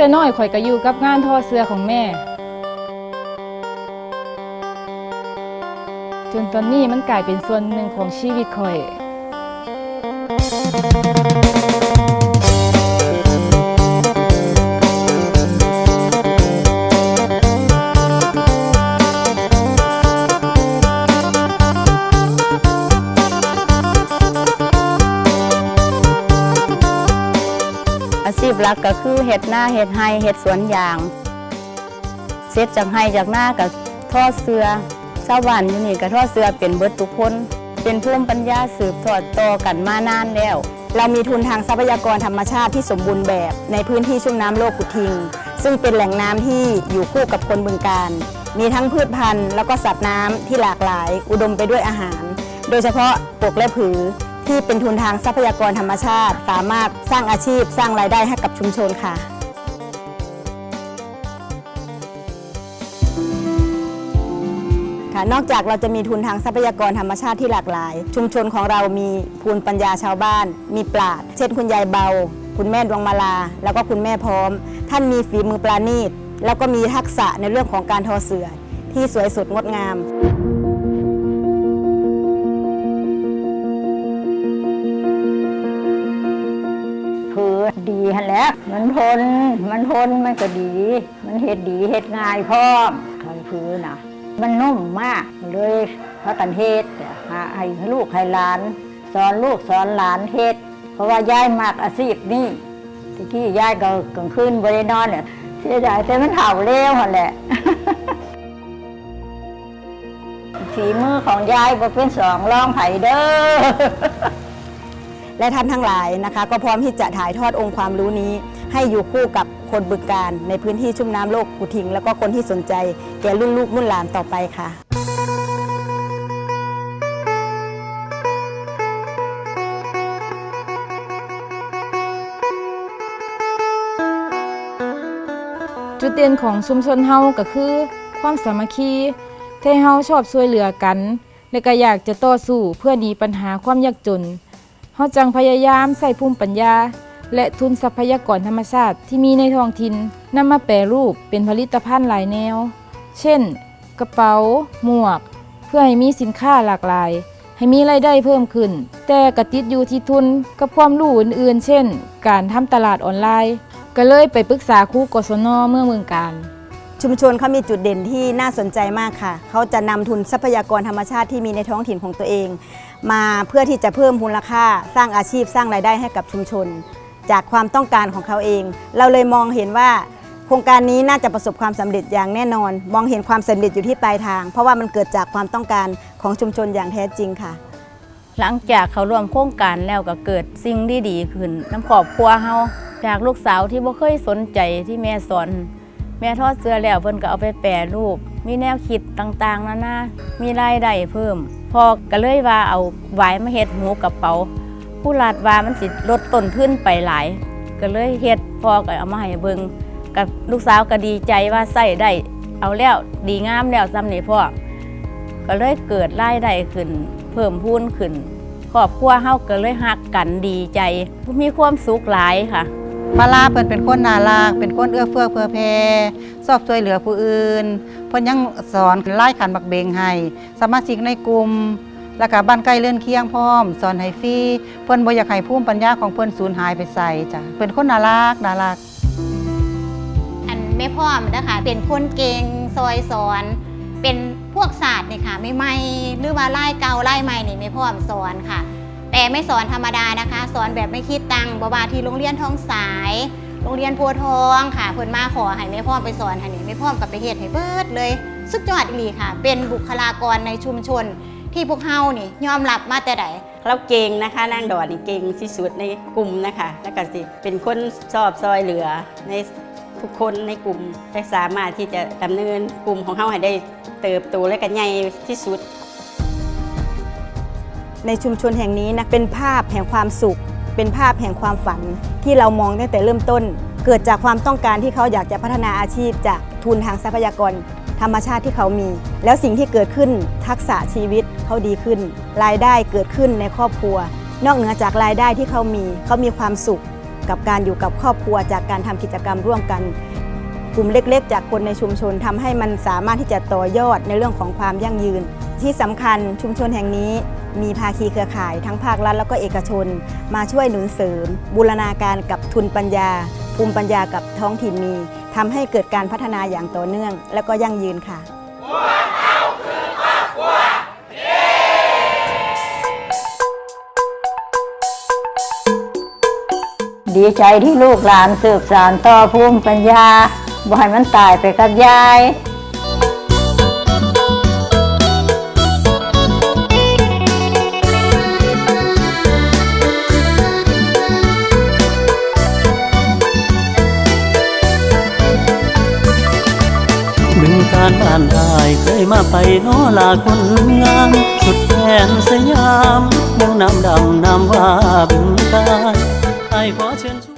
แต่น้อยข่อยก็อยู่กับงานทอเสื้อของแม่ จนตอนนี้มันกลายเป็นส่วนหนึ่งของชีวิตข่อย อาชีพหลักก็คือเห็ดหน้าเห็ดไฮเห็ดสวนยางเสร็จจากไฮจากหน้ากับท่อเสือชาวบ้านอยู่นี่ก็ทอเสือเป็นเบิดทุกคน เป็นภูมิปัญญาสืบทอดต่อกันมานานแล้ว เรามีทุนทางทรัพยากรธรรมชาติที่สมบูรณ์แบบในพื้นที่ชุ่มน้ำโลกกุทิง ซึ่งเป็นแหล่งน้ำที่อยู่คู่กับคนบึงการ มีทั้งพืชพันธุ์ แล้วก็สัตว์น้ำที่หลากหลาย อุดมไปด้วยอาหาร โดยเฉพาะปกและผือ ที่เป็นทุนทางทรัพยากรธรรมชาติ สามารถสร้างอาชีพสร้างรายได้ให้กับชุมชนค่ะค่ะนอกจากเราจะมีทุนทางทรัพยากรธรรมชาติที่หลากหลาย ชุมชนของเรามีภูมิปัญญาชาวบ้าน มีปราดเช่นคุณยายเบา คุณแม่ดวงมาลา แล้วก็คุณแม่พร้อม ท่านมีฝีมือปราณีต แล้วก็มีทักษะในเรื่องของการทอเสือที่สวยสดงดงาม ดีหันแหล้วมันทน มันทนมันก็ดี มันเฮ็ดดีเฮ็ดง่ายพร้อมคอยผือนะมันนุ่มมากเลยพระกันเฮ็ดหาให้ลูกให้หลาน สอนลูกสอนหลานเฮ็ด เพราะว่ายายมากอาชีพนี่ที่กี้ยายก็กลางคืนบรินอนเนี่ยเสียดายแต่มันเฒ่าเร็วหันแหละฝีมือของยายบ่เป็นสองรองไผเด้อ และท่านทั้งหลายนะคะ ก็พร้อมที่จะถ่ายทอดองค์ความรู้นี้ ให้อยู่คู่กับคนบึกการในพื้นที่ชุ่มน้ำโลกกุทิง แล้วก็คนที่สนใจแก่รุ่นลูกรุ่นหลานต่อไปค่ะจุดเด่นของชุมชนเฮาก็คือ ความสามัคคีที่เฮาชอบช่วยเหลือกัน และก็อยากจะต่อสู้เพื่อหนีปัญหาความยากจน เฮาจังพยายามใส่ภูมิปัญญา และทุนทรัพยากรธรรมชาติที่มีในท้องถิ่นนำมาแปรรูปเป็นผลิตภัณฑ์หลายแนว เช่น กระเป๋า หมวก เพื่อให้มีสินค้าหลากหลาย ให้มีรายได้เพิ่มขึ้น แต่กระติดอยู่ที่ทุนกับความรู้อื่นๆ เช่น การทำตลาดออนไลน์ ก็เลยไปปรึกษาครูกศนเมืองเมืองการชุมชนเขามีจุดเด่นที่น่าสนใจมากค่ะ เขาจะนำทุนทรัพยากรธรรมชาติที่มีในท้องถิ่นของตัวเอง มาเพื่อที่จะเพิ่มมูลค่าสร้างอาชีพสร้างรายได้ให้กับชุมชน จากความต้องการของเขาเอง เราเลยมองเห็นว่าโครงการนี้น่าจะประสบความสำเร็จอย่างแน่นอน มองเห็นความสำเร็จอยู่ที่ปลายทาง เพราะว่ามันเกิดจากความต้องการของชุมชนอย่างแท้จริงค่ะ หลังจากเขาร่วมโครงการแล้วก็เกิดสิ่งที่ดีขึ้นน้ำครอบครัวเฮาจากลูกสาวที่บ่เคยสนใจที่แม่สอน แม่ทอดเสื้อแล้วเพิ่นก็เอาไปแปรรูป มีแนวคิดต่างๆนานามีรายได้เพิ่ม พอก็เลยว่าเอาหวายมาเฮ็ดหูกระเป๋า ผู้ลาดว่ามันสิลดต้นทุนไปหลาย ก็เลยเฮ็ดพอก็เอามาให้เบิงกับลูกสาวก็ดีใจว่าใส่ได้เอาแล้วดีงามแล้วซ้ำนี่พ่อก็เลยเกิดรายได้ขึ้น เพิ่มพูนขึ้นครอบครัวเฮาก็เลยฮักกันดีใจ มีความสุขหลายค่ะ มาลาเพิ่นเป็นคนน่ารักเป็นคนเอื้อเฟื้อเผื่อแผ่ชอบช่วยเหลือผู้อื่น เพิ่นยังสอนไล่ขันบักเบงให้สมาชิกในกลุ่มแล้วก็บ้านใกล้เลื่อนเคียงพร้อม สอนให้ฟรีเพิ่นบ่อยากให้ภูมิปัญญาของเพิ่นสูญหายไปใส่จ้ะเป็นคนน่ารักน่ารัก อันแม่พ่อมนะคะเป็นคนเก่งซอยสอน เป็นพวกศาสตร์นี่ค่ะไม่ไม่หรือว่าไล่เกาไล่ใหม่นี่แม่พ่อมสอนค่ะ แต่ไม่สอนธรรมดานะคะ สอนแบบไม่คิดตังค์บาวาที่โรงเรียนท้องสาย โรงเรียนพธิ์ทองค่ะเพิ่นมาขอให้แม่พ่อไปสอนค่ะนี่แม่พ่อกับไปเฮ็ดให้เบิดเลย สุดยอดอีหลีค่ะ เป็นบุคลากรในชุมชน ที่พวกเฮานี่ยอมรับมาแต่ใดเราเก่งนะคะนางดอนี่เก่งที่สุดในกลุ่มนะคะ แล้วก็สิเป็นคนชอบซอยเหลือในทุกคนในกลุ่มและสามารถที่จะดำเนินกลุ่มของเขาให้ได้เติบโตและกันใหญ่ที่สุด ในชุมชนแห่งนี้นะเป็นภาพแห่งความสุข เป็นภาพแห่งความฝันที่เรามองตั้งแต่เริ่มต้น เกิดจากความต้องการที่เขาอยากจะพัฒนาอาชีพ จากทุนทางทรัพยากร ธรรมชาติที่เขามี แล้วสิ่งที่เกิดขึ้นทักษะชีวิตเขาดีขึ้น รายได้เกิดขึ้นในครอบครัว นอกเหนือจากรายได้ที่เขามีเขามีความสุขกับการอยู่กับครอบครัวจากการทำกิจกรรมร่วมกัน กลุ่มเล็กๆ จากคนในชุมชนทำให้มันสามารถที่จะต่อยอดในเรื่องของความยั่งยืน ที่สำคัญชุมชนแห่งนี้ มีภาคีเครือข่าย ทั้งภาครัฐแล้วก็เอกชน มาช่วยหนุนเสริม บูรณาการกับทุนปัญญา ภูมิปัญญากับท้องถิ่นมีทำให้เกิดการพัฒนาอย่างต่อเนื่อง และก็ยั่งยืนค่ะดีใจที่ลูกหลานสืบสานต่อภูมิปัญญาบ่ให้มันตายไปกับยายานบ้านได้เคยมาไปนอลาคนงามสุดแดนสยามเมืองน้ำดำน้ำว่าบึงการไอ้ขอเชิญชวน